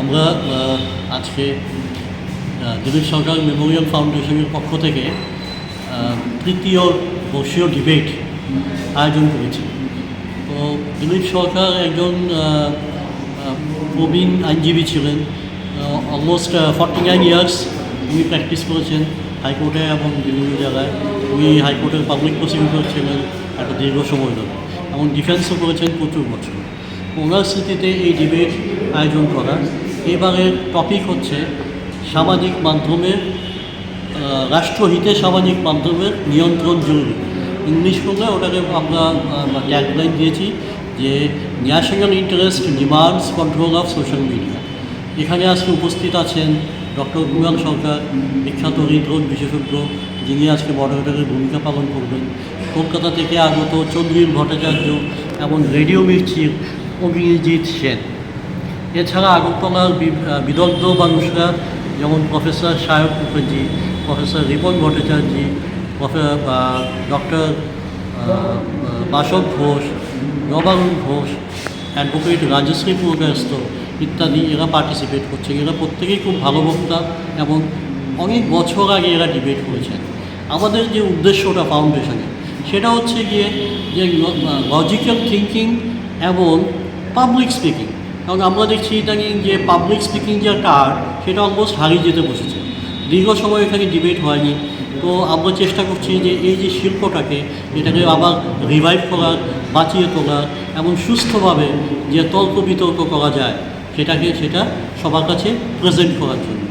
আমরা আজকে দিলীপ সরকার মেমোরিয়াল ফাউন্ডেশনের পক্ষ থেকে তৃতীয় বর্ষীয় ডিবেট আয়োজন করেছি। তো দিলীপ সরকার একজন প্রবীণ আইনজীবী ছিলেন। অলমোস্ট ফর্টি নাইন ইয়ার্স উনি প্র্যাকটিস করেছেন হাইকোর্টে এবং বিভিন্ন জায়গায়। উনি হাইকোর্টের পাবলিক প্রসিকিউটর ছিলেন একটা দীর্ঘ সময় ধরে। এবং ডিফেন্সও করেছেন প্রচুর বছর। ওনার স্মৃতিতে এই ডিবেট আয়োজন করা। এবারের টপিক হচ্ছে সামাজিক মাধ্যমের রাষ্ট্রহিতে সামাজিক মাধ্যমের নিয়ন্ত্রণ জরুরি। ইংলিশ করলে ওটাকে আমরা ট্যাগলাইন দিয়েছি যে national interest demands control of social media এখানে আজকে উপস্থিত আছেন ডক্টর কুমার সরকার, বিখ্যাত হৃদরোগ বিশেষজ্ঞ, যিনি আজকে মডারেটরের ভূমিকা পালন করবেন। কলকাতা থেকে আগত চন্দ্রীর ভট্টাচার্য এবং রেডিও মির্চির অভিজিৎ সেন। এছাড়া আগরতলার বিদগ্ধ মানুষরা যেমন professor Sayak Mukherjee, professor Ripon Bhattacharya doctor Basab Ghosh, Nabarun Ghosh, advocate Rajashree Purkayastha ইত্যাদি এরা পার্টিসিপেট করছে। এরা প্রত্যেকেই খুব ভালো বক্তা এবং অনেক বছর আগে এরা ডিবেট করেছেন। আমাদের যে উদ্দেশ্যটা ফাউন্ডেশনে সেটা হচ্ছে গিয়ে যে লজিক্যাল থিঙ্কিং এবং পাবলিক স্পিকিং কারণ আমরা দেখছি ইদানিং যে পাবলিক স্পিকিং যে একটা আর্ট সেটা অলমোস্ট হারিয়ে যেতে বসেছে। দীর্ঘ সময় এখানে ডিবেট হয়নি। তো আমরা চেষ্টা করছি যে এই যে শিল্পটাকে, এটাকে আবার রিভাইভ করার, বাঁচিয়ে তোলার, এবং সুস্থভাবে যে তর্ক বিতর্ক করা যায়, সেটাকে সেটা সবার কাছে প্রেজেন্ট করার জন্য।